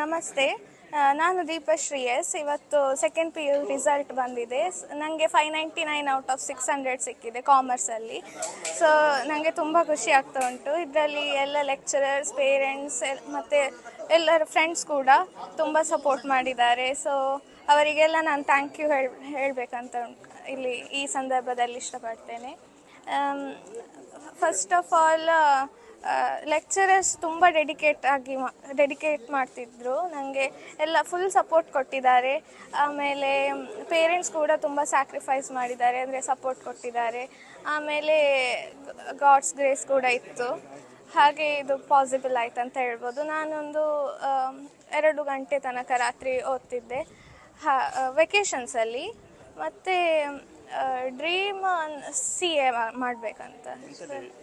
ನಮಸ್ತೆ. ನಾನು ದೀಪಶ್ರೀ ಎಸ್ ಇವತ್ತು ಸೆಕೆಂಡ್ ಪಿ ಯು ರಿಸಲ್ಟ್ ಬಂದಿದೆ. ನನಗೆ five ninety nine out of six hundred ಸಿಕ್ಕಿದೆ ಕಾಮರ್ಸಲ್ಲಿ ಸೊ ನನಗೆ ತುಂಬ ಖುಷಿ ಆಗ್ತಾ ಉಂಟು. ಇದರಲ್ಲಿ ಎಲ್ಲ ಲೆಕ್ಚರರ್ಸ್ ಪೇರೆಂಟ್ಸ್ ಮತ್ತು ಎಲ್ಲರ ಫ್ರೆಂಡ್ಸ್ ಕೂಡ ತುಂಬ ಸಪೋರ್ಟ್ ಮಾಡಿದ್ದಾರೆ. ಸೊ ಅವರಿಗೆಲ್ಲ ನಾನು ಥ್ಯಾಂಕ್ ಯು ಹೇಳಿ, ಹೇಳಬೇಕಂತ ಇಲ್ಲಿ ಈ ಸಂದರ್ಭದಲ್ಲಿ ಇಷ್ಟಪಡ್ತೇನೆ. ಫಸ್ಟ್ ಆಫ್ ಆಲ್ ಲೆಕ್ಚರರ್ಸ್ ತುಂಬ ಡೆಡಿಕೇಟ್ ಆಗಿ ಡೆಡಿಕೇಟ್ ಮಾಡ್ತಿದ್ರು. ನನಗೆ ಎಲ್ಲ ಫುಲ್ ಸಪೋರ್ಟ್ ಕೊಟ್ಟಿದ್ದಾರೆ. ಆಮೇಲೆ ಪೇರೆಂಟ್ಸ್ ಕೂಡ ತುಂಬ ಸ್ಯಾಕ್ರಿಫೈಸ್ ಮಾಡಿದ್ದಾರೆ, ಅಂದರೆ ಸಪೋರ್ಟ್ ಕೊಟ್ಟಿದ್ದಾರೆ. ಆಮೇಲೆ ಗಾಡ್ಸ್ ಗ್ರೇಸ್ ಕೂಡ ಇತ್ತು. ಹಾಗೆ ಇದು ಪಾಸಿಬಲ್ ಆಯ್ತು ಅಂತ ಹೇಳ್ಬೋದು. ನಾನೊಂದು ಎರಡು ಗಂಟೆ ತನಕ ರಾತ್ರಿ ಓದ್ತಿದ್ದೆ. ಹಾ ವೆಕೇಷನ್ಸಲ್ಲಿ ಮತ್ತು ಡ್ರೀಮ್ ಸಿ ಎ ಮಾಡಬೇಕಂತ.